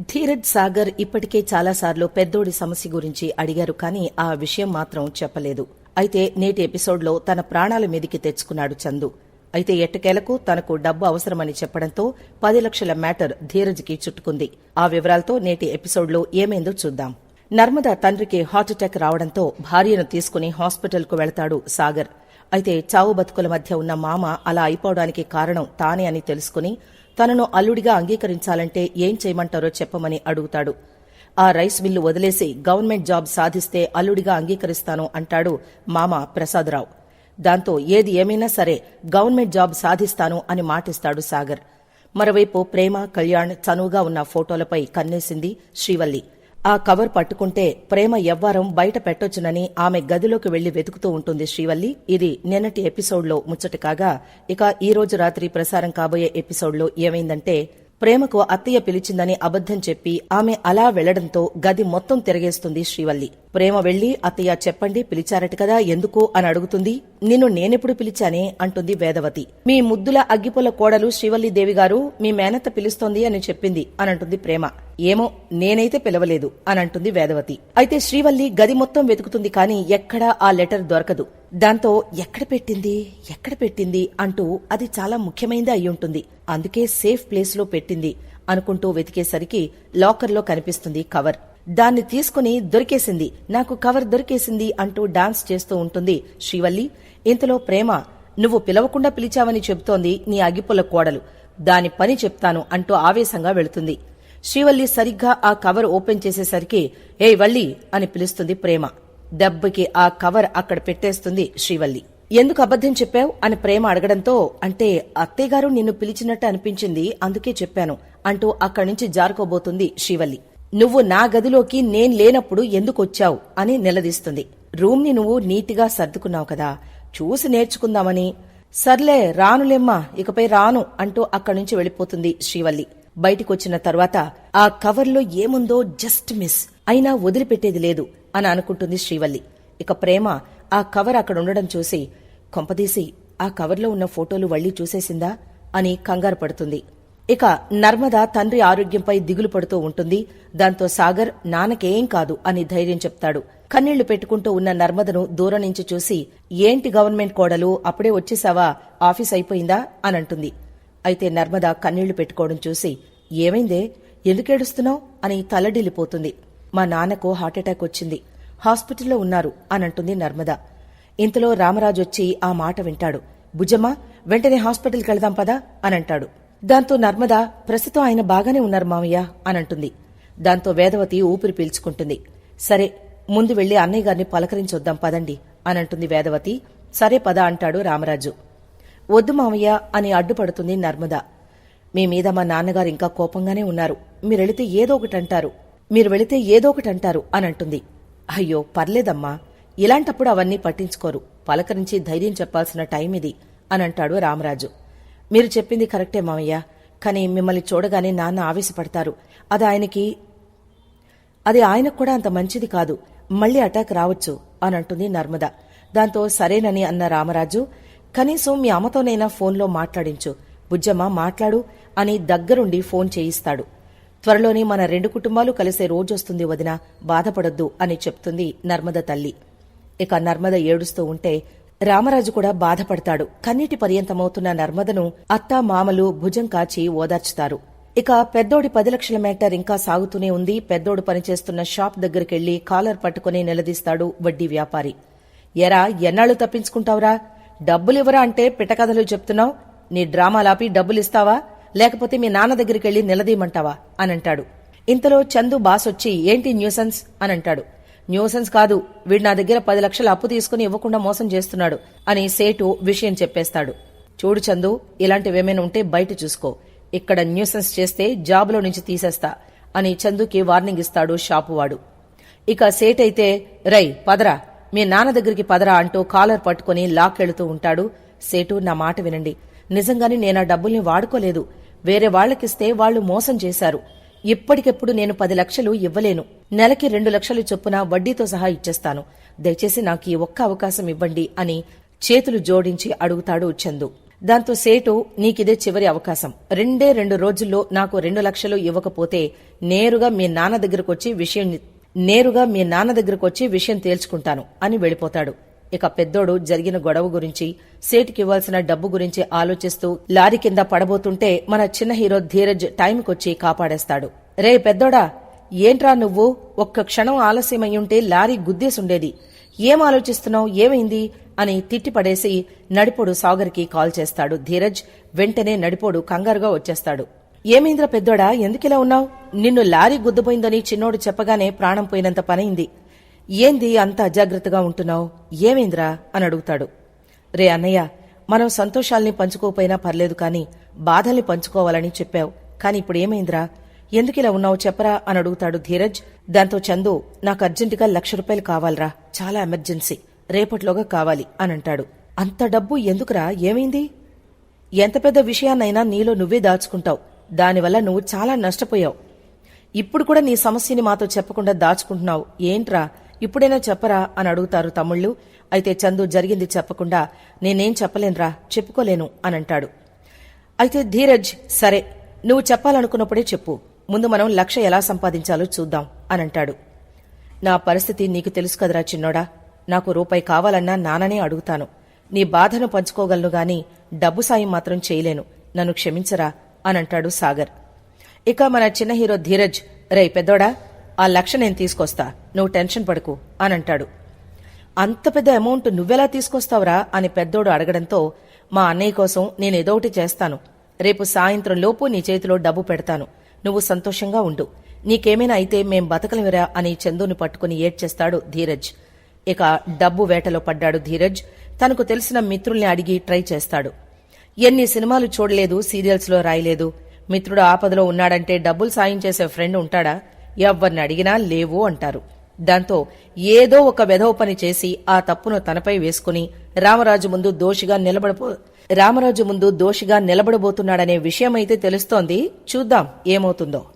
ధీరజ్ సాగర్ ఇప్పటికే చాలాసార్లు పెద్దోడి సమస్య గురించి అడిగారు కానీ ఆ విషయం మాత్రం చెప్పలేదు. అయితే నేటి ఎపిసోడ్లో తన ప్రాణాల మీదికి తెచ్చుకున్నాడు చందు. అయితే ఎట్టకేలకు తనకు డబ్బు అవసరమని చెప్పడంతో పది లక్షల మ్యాటర్ ధీరజ్కి చుట్టుకుంది. ఆ వివరాలతో నేటి ఎపిసోడ్లో ఏమైందో చూద్దాం. నర్మద తండ్రికి హార్ట్అటాక్ రావడంతో భార్యను తీసుకుని హాస్పిటల్కు వెళతాడు సాగర్. అయితే చావు బతుకుల మధ్య ఉన్న మామ అలా అయిపోవడానికి కారణం తానే అని తెలుసుకుని తనను అల్లుడిగా అంగీకరించాలంటే ఏం చేయమంటారో చెప్పమని అడుగుతాడు. ఆ రైస్ మిల్లు వదిలేసి గవర్నమెంట్ జాబ్ సాధిస్తే అల్లుడిగా అంగీకరిస్తాను అంటాడు మామ ప్రసాదరావు. దాంతో ఏది ఏమైనా సరే గవర్నమెంట్ జాబ్ సాధిస్తాను అని మాటిస్తాడు సాగర్. మరోవైపు ప్రేమ కళ్యాణ్ చనువుగా ఉన్న ఫోటోలపై కన్నేసింది శ్రీవల్లి. ఆ కవర్ పట్టుకుంటే ప్రేమ ఎవ్వారం బయట పెట్టొచ్చునని ఆమె గదిలోకి వెళ్ళి వెతుకుతూ ఉంటుంది శ్రీవల్లి. ఇది నిన్నటి ఎపిసోడ్లో ముచ్చట కాగా ఇక ఈ రోజు రాత్రి ప్రసారం కాబోయే ఎపిసోడ్లో ఏమైందంటే ప్రేమకు అత్తయ్య పిలిచిందని అబద్ధం చెప్పి ఆమె అలా వెళ్ళడంతో గది మొత్తం తిరగేస్తుంది శ్రీవల్లి. ప్రేమ వెళ్ళి అత్తయ్య చెప్పండి పిలిచారట కదా ఎందుకు? అని అడుగుతుంది. నిన్ను నేనెప్పుడు పిలిచానే? అంటుంది వేదవతి. మీ ముద్దుల అగ్గిపుల కోడలు శ్రీవల్లి దేవి గారు మీ మేనత్త పిలుస్తోంది అని చెప్పింది అని అంటుంది ప్రేమ. ఏమో నేనైతే పిలవలేదు అని అంటుంది వేదవతి. అయితే శ్రీవల్లి గది మొత్తం వెతుకుతుంది కానీ ఎక్కడా ఆ లెటర్ దొరకదు. దాంతో ఎక్కడ పెట్టింది? ఎక్కడ పెట్టింది? అంటూ అది చాలా ముఖ్యమైనది అయి ఉంటుంది. అందుకే సేఫ్ ప్లేస్లో పెట్టింది అనుకుంటూ వెతికేసరికి లాకర్లో కనిపిస్తుంది కవర్. దాన్ని తీసుకుని దొరికేసింది. నాకు కవర్ దొరికేసింది అంటూ డాన్స్ చేస్తూ ఉంటుంది శ్రీవల్లి. ఇంతలో ప్రేమ నువ్వు పిలవకుండా పిలిచావని చెబుతోంది నీ అగిపుల కోడలు. దాని పని చెప్తాను అంటూ ఆవేశంగా వెళుతుంది. శ్రీవల్లి సరిగ్గా ఆ కవర్ ఓపెన్ చేసేసరికి ఏయ్ వల్లి అని పిలుస్తుంది ప్రేమ. దెబ్బకి ఆ కవర్ అక్కడ పెట్టేస్తుంది శ్రీవల్లి. ఎందుకు అబద్ధం చెప్పావు? అని ప్రేమ అడగడంతో అంటే అత్తయ్యగారు నిన్ను పిలిచినట్టు అనిపించింది అందుకే చెప్పాను అంటూ అక్కడి నుంచి జారుకోబోతుంది శ్రీవల్లి. నువ్వు నా గదిలోకి నేను లేనప్పుడు ఎందుకు వచ్చావు? అని నిలదీస్తుంది. రూమ్ని నువ్వు నీటిగా సర్దుకున్నావు కదా చూసి నేర్చుకుందామని. సర్లే రానులేమ్మా ఇకపై రాను అంటూ అక్కడి నుంచి వెళ్ళిపోతుంది శ్రీవల్లి. బయటికొచ్చిన తర్వాత ఆ కవర్లో ఏముందో జస్ట్ మిస్ అయినా వదిలిపెట్టేది లేదు అని అనుకుంటుంది శ్రీవల్లి. ఇక ప్రేమ ఆ కవర్ అక్కడ ఉండడం చూసి కొంపదీసి ఆ కవర్లో ఉన్న ఫోటోలు వళ్ళీ చూసేసిందా అని కంగారు పడుతుంది. ఇక నర్మద తండ్రి ఆరోగ్యంపై దిగులు పడుతూ ఉంటుంది. దాంతో సాగర్ నాన్నకేం కాదు అని ధైర్యం చెప్తాడు. కన్నీళ్ళు పెట్టుకుంటూ ఉన్న నర్మదను దూరం నుంచి చూసి ఏంటి గవర్నమెంట్ కోడలు అప్పుడే వచ్చేసావా ఆఫీస్ అయిపోయిందా అని అంటుంది. అయితే నర్మద కన్నీళ్ళు పెట్టుకోవడం చూసి ఏమైందే? ఎందుకేడుస్తున్నావు అని తలడిల్లిపోతుంది. మా నాన్నకు హార్ట్అటాక్ వచ్చింది. హాస్పిటల్లో ఉన్నారు అనంటుంది నర్మద. ఇంతలో రామరాజు వచ్చి ఆ మాట వింటాడు. భుజమ్మా వెంటనే హాస్పిటల్కి వెళదాం పదా? అనంటాడు దాంతో నర్మద ప్రస్తుతం ఆయన బాగానే ఉన్నారు మామయ్య అనంటుంది దాంతో వేదవతి ఊపిరి పీల్చుకుంటుంది. సరే ముందు వెళ్ళి అన్నయ్య గారిని పలకరించొద్దాం పదండి అనంటుంది వేదవతి. సరే పద అంటాడు రామరాజు. వద్దు మామయ్య అని అడ్డుపడుతుంది నర్మద. మీ మీద మా నాన్నగారు ఇంకా కోపంగానే ఉన్నారు. మీరెళితే ఏదో ఒకటి అంటారు మీరు వెళితే ఏదో ఒకటి అంటారు అని అంటుంది అయ్యో పర్లేదమ్మా. ఇలాంటప్పుడు అవన్నీ పట్టించుకోరు. పలకరించి ధైర్యం చెప్పాల్సిన టైం ఇది అని అంటాడు రామరాజు. మీరు చెప్పింది కరెక్టే మామయ్య కానీ మిమ్మల్ని చూడగానే నాన్న ఆవేశపడతారు. అది ఆయనకి అది ఆయనకు కూడా అంత మంచిది కాదు. మళ్ళీ అటాక్ రావచ్చు అని అంటుంది నర్మద. దాంతో సరేనని అన్న రామరాజు కనీసం మీ అమ్మతోనైనా ఫోన్లో మాట్లాడించు. బుజ్జమ్మ మాట్లాడు అని దగ్గరుండి ఫోన్ చేయిస్తాడు. త్వరలోనే మన రెండు కుటుంబాలు కలిసే రోజొస్తుంది వదిన బాధపడొద్దు అని చెప్తుంది నర్మద తల్లి. ఇక నర్మద ఏడుస్తూ ఉంటే రామరాజు కూడా బాధపడతాడు. కన్నీటి పర్యంతమవుతున్న నర్మదను అత్తా మామలు భుజం కాచి ఓదార్చుతారు. ఇక పెద్దోడి పది లక్షల మ్యాటర్ ఇంకా సాగుతూనే ఉంది. పెద్దోడు పనిచేస్తున్న షాప్ దగ్గరికెళ్ళి కాలర్ పట్టుకుని నిలదీస్తాడు వడ్డీ వ్యాపారి. ఎరా ఎన్నాళ్ళు తప్పించుకుంటావురా? డబ్బులివ్వరా అంటే పిటకథలు చెప్తున్నావు? నీ డ్రామాలాపి డబ్బులిస్తావా? లేకపోతే మీ నాన్న దగ్గరికెళ్ళి నిలదీయమంటావా? అనంటాడు. ఇంతలో చందు బాస్ వచ్చి ఏంటి న్యూసెన్స్? అనంటాడు. న్యూసెన్స్ కాదు. వీడు నా దగ్గర పది లక్షలు అప్పు తీసుకుని ఇవ్వకుండా మోసం చేస్తున్నాడు అని సేటు విషయం చెప్పేస్తాడు. చూడు చందు ఇలాంటివేమైనా ఉంటే బయట చూసుకో. ఇక్కడ న్యూసెన్స్ చేస్తే జాబులో నుంచి తీసేస్తా అని చందుకి వార్నింగ్ ఇస్తాడు షాపువాడు. ఇక సేటైతే రై పదరా. మీ నాన్న దగ్గరికి పదరా అంటూ కాలర్ పట్టుకుని లాక్కెళుతూ ఉంటాడు. సేటు నా మాట వినండి. నిజంగానే నేను ఆ డబ్బుల్ని వాడుకోలేదు. వేరే వాళ్ళకిస్తే వాళ్ళు మోసం చేశారు. ఇప్పటికెప్పుడు నేను పది లక్షలు ఇవ్వలేను. నెలకి రెండు లక్షలు చొప్పున వడ్డీతో సహా ఇచ్చేస్తాను. దయచేసి నాకు ఈ ఒక్క అవకాశం ఇవ్వండి అని చేతులు జోడించి అడుగుతాడు చందు. దాంతో సేటు నీకిదే చివరి అవకాశం. రెండే రెండు రోజుల్లో నాకు రెండు లక్షలు ఇవ్వకపోతే నేరుగా మీ నాన్న దగ్గరకొచ్చి విషయం నేరుగా మీ నాన్న దగ్గరకు వచ్చి విషయం తేల్చుకుంటాను అని వెళ్ళిపోతాడు. ఇక పెద్దోడు జరిగిన గొడవ గురించి సేటుకివ్వాల్సిన డబ్బు గురించి ఆలోచిస్తూ లారీ కింద పడబోతుంటే మన చిన్న హీరో ధీరజ్ టైంకొచ్చి కాపాడేస్తాడు. రే పెద్దోడా ఏంట్రా నువ్వు? ఒక్క క్షణం ఆలస్యమయ్యుంటే లారీ గుద్దేసుండేది. ఏం ఆలోచిస్తున్నావు? ఏమైంది? అని తిట్టిపడేసి నడిపోడు సాగర్కి కాల్ చేస్తాడు ధీరజ్. వెంటనే నడిపోడు కంగారుగా వచ్చేస్తాడు. ఏమైందిరా పెద్దోడా? ఎందుకిలా ఉన్నావు? నిన్ను లారీ గుద్దుపోయిందని చిన్నోడు చెప్పగానే ప్రాణం పోయినంత పనైంది. ఏంది అంత అజాగ్రత్తగా ఉంటున్నావు? ఏమైందిరా? అని అడుగుతాడు. రే అన్నయ్య మనం సంతోషాల్ని పంచుకోపోయినా పర్లేదు కాని బాధల్ని పంచుకోవాలని చెప్పావు. కాని ఇప్పుడు ఏమైందిరా? ఎందుకిలా ఉన్నావు చెప్పరా? అని అడుగుతాడు ధీరజ్. దాంతో చందు నాకు అర్జెంటుగా లక్ష రూపాయలు కావాలరా. చాలా ఎమర్జెన్సీ. రేపట్లోగా కావాలి అని అంటాడు. అంత డబ్బు ఎందుకురా? ఏమైంది? ఎంత పెద్ద విషయాన్నైనా నీలో నువ్వే దాచుకుంటావు. దానివల్ల నువ్వు చాలా నష్టపోయావు. ఇప్పుడు కూడా నీ సమస్యని మాతో చెప్పకుండా దాచుకుంటున్నావు. ఏంట్రా? ఇప్పుడైనా చెప్పరా? అని అడుగుతారు తమ్ముళ్ళు. అయితే చందు జరిగింది చెప్పకుండా నేనేం చెప్పలేనురా చెప్పుకోలేను అని అంటాడు. అయితే ధీరజ్ సరే నువ్వు చెప్పాలనుకున్నప్పుడే చెప్పు. ముందు మనం లక్ష ఎలా సంపాదించాలో చూద్దాం అని అంటాడు. నా పరిస్థితి నీకు తెలుసు కదరా చిన్నోడా. నాకు రూపాయి కావాలన్నా నాననే అడుగుతాను. నీ బాధను పంచుకోగలను గాని డబ్బు సాయం మాత్రం చేయలేను. నన్ను క్షమించరా? అని అంటాడు సాగర్. ఇక మన చిన్న హీరో ధీరజ్ రే పెద్దోడా ఆ లక్ష నేను తీసుకొస్తా నువ్వు టెన్షన్ పడుకు అని అంటాడు అంత పెద్ద అమౌంట్ నువ్వెలా తీసుకొస్తావురా? అని పెద్దోడు అడగడంతో మా అన్నయ్య కోసం నేనేదో ఒకటి చేస్తాను. రేపు సాయంత్రం లోపు నీ చేతిలో డబ్బు పెడతాను. నువ్వు సంతోషంగా ఉండు. నీకేమైనా అయితే మేం బతకలేమిరా అని చందుని పట్టుకుని ఏడ్చేస్తాడు ధీరజ్. ఇక డబ్బు వేటలో పడ్డాడు ధీరజ్. తనకు తెలిసిన మిత్రుల్ని అడిగి ట్రై చేస్తాడు. ఎన్ని సినిమాలు చూడలేదు సీరియల్స్లో రాయలేదు. మిత్రుడు ఆపదలో ఉన్నాడంటే డబ్బులు సాయం చేసే ఫ్రెండ్ ఉంటాడా? ఎవ్వరిని అడిగినా లేవు అంటారు. దాంతో ఏదో ఒక వెధవ పని చేసి ఆ తప్పును తనపై వేసుకుని రామరాజు ముందు దోషిగా నిలబడబో రామరాజు ముందు దోషిగా నిలబడబోతున్నాడనే విషయమైతే తెలుస్తోంది. చూద్దాం ఏమవుతుందో.